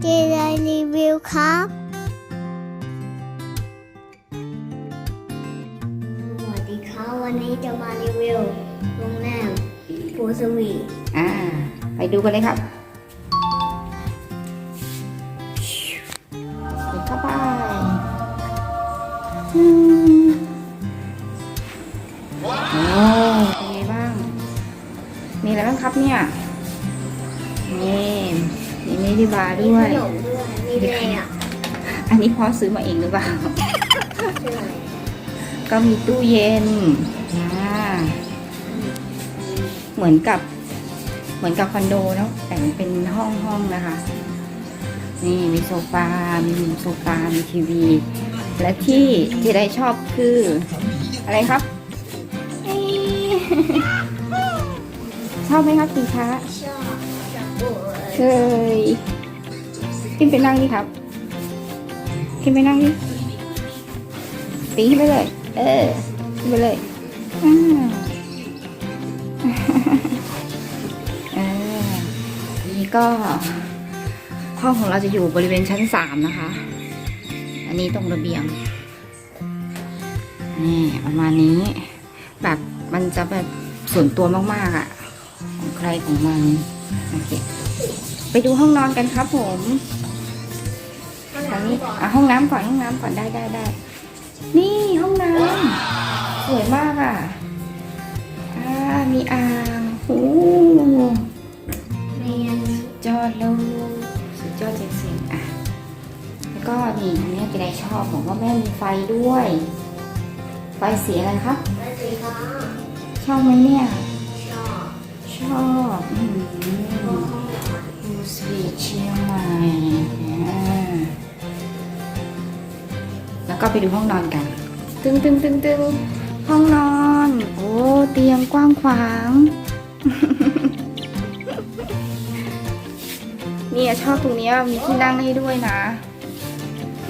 เจไดรีวิวครับ สวัสดีครับ วันนี้จะมารีวิวโรงแรมฟูสวีอ่า ไปดูกันเลยครับเปิดเข้าไปอืมโอ้เป็นไงบ้าง มีอะไรบ้างครับเนี่ยนี่ มีมินิบาร์มีด้วขยนมด้วยมีอะไรอะอันนี้พ่อซื้อมาเองหรือเปล่า ชื่ออะไรก็มีตู้เย็นอ่าเหมือนกับ เหมือนกับคอนโดเนาะ แต่งเป็นห้องห้องๆนะคะ นี่มีโซฟา มีโซฟา มีทีวี และที่ที่ได้ชอบคือ อะไรครับเอ๊ะชอบไหมครับสินค้าชอบชอบโอ้ เคยขึ้นไปนั่งดิครับ ขึ้นไปนั่งดิปีนขึ้นไปเลย เออขึ้นไปเลยอ่าเออนี่ก็ห้องของเราจะอยู่บริเวณชั้นสามนะคะ อันนี้ตรงระเบียง นี่ประมาณนี้ แบบมันจะแบบส่วนตัวมากๆอะ่ะ ของใครของมัน โอเค ไปดูห้องนอนกันครับผมทางนี้อะห้องน้ำก่อนห้องน้ำก่อนได้ได้ได้ นี่ห้องน้ำสวยมากอะ อ่ามีอ่างโอ้เรียนยอดเลยสุดยอดจริงๆอะแล้วก็นี่ตรงเนี้ยพี่ไดชอบบอกว่าแม่มีไฟด้วย ไฟสีอะไรครับและสีฟ้าชอบไหมเนี่ยชอบ ชอบอืมห้องนอนดูสวีทเชียงใหม่อ่าแล้วก็ไปดูห้องนอนกัน ตึงตึงตึงตึงห้องนอน โอ้เตียงกว้างขวาง เนี่ยชอบตรงเนี้ยมีที่นั่งให้ด้วยนะ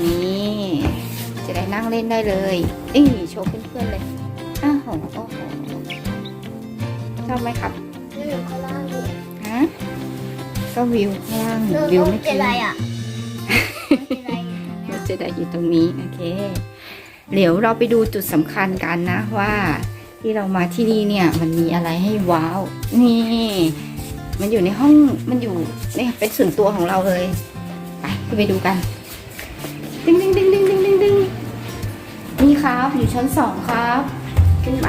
นี่จะได้นั่งเล่นได้เลยนี่โชว์เพื่อนๆเลยอ้าวโหโอ้โหชอบไหมครับ นี่อยู่ข้างล่างดิฮะก็วิวข้างล่างวิวไม่ปเป็นอะไรอะเป็นอะไรเราจะได้อยู่ตรงนี้ โอเค เดี๋ยวเราไปดูจุดสำคัญกันนะว่าที่เรามาที่นี่เนี่ย มันมีอะไรให้ว้าว นี่ มันอยู่ในห้องมันอยู่เนี่ยเป็นส่วนตัวของเราเลย ไปขึ้นไปดูกันดึงดึงดึงดึงดึงดึงดึงนี่ครับ อยู่ชั้นสองครับ ขึ้นไป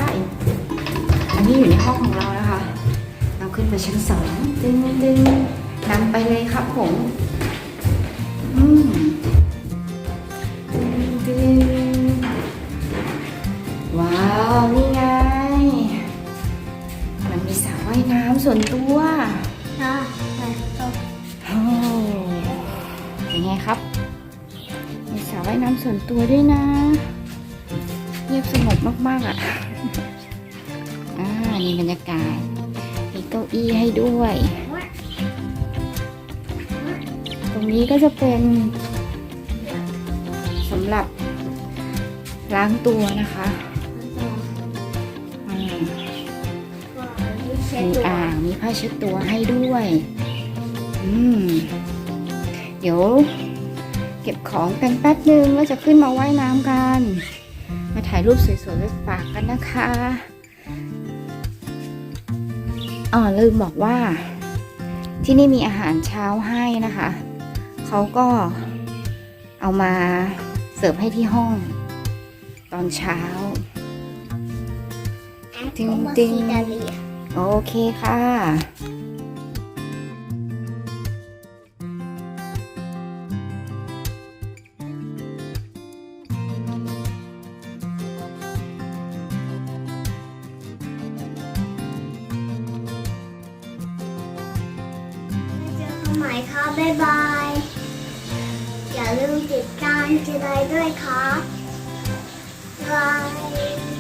อันนี้อยู่ในห้องของเราะเราขึ้นไปชั้นสองดึงดึงนำไปเลยครับผมอืมดึงดึงว้าว นี่ไง มันมีสระว่ายน้ำส่วนตัวอะไปต่อโอ้เป็นไงครับ มีสระว่ายน้ำส่วนตัวด้วยนะ เงียบสงบมากๆอะ อ่า นี่บรรยากาศ เก้าอี้ให้ด้วย ตรงนี้ก็จะเป็นสำหรับล้างตัวนะคะมีอ่างมีผ้าเช็ดตัวให้ด้วย อืม เดี๋ยวเก็บของกันแป๊บนึงแล้วจะขึ้นมาว่ายน้ำกัน มาถ่ายรูปสวยๆไปฝากกันนะคะ อ๋อลืมบอกว่า ที่นี่มีอาหารเช้าให้นะคะ เขาก็เอามาเสิร์ฟให้ที่ห้อง ตอนเช้าติ๊งติ๊งโอเคค่ะ ม่ครับบ๊ายบาย อย่าลืมติดตามเจไดด้วยครับบาย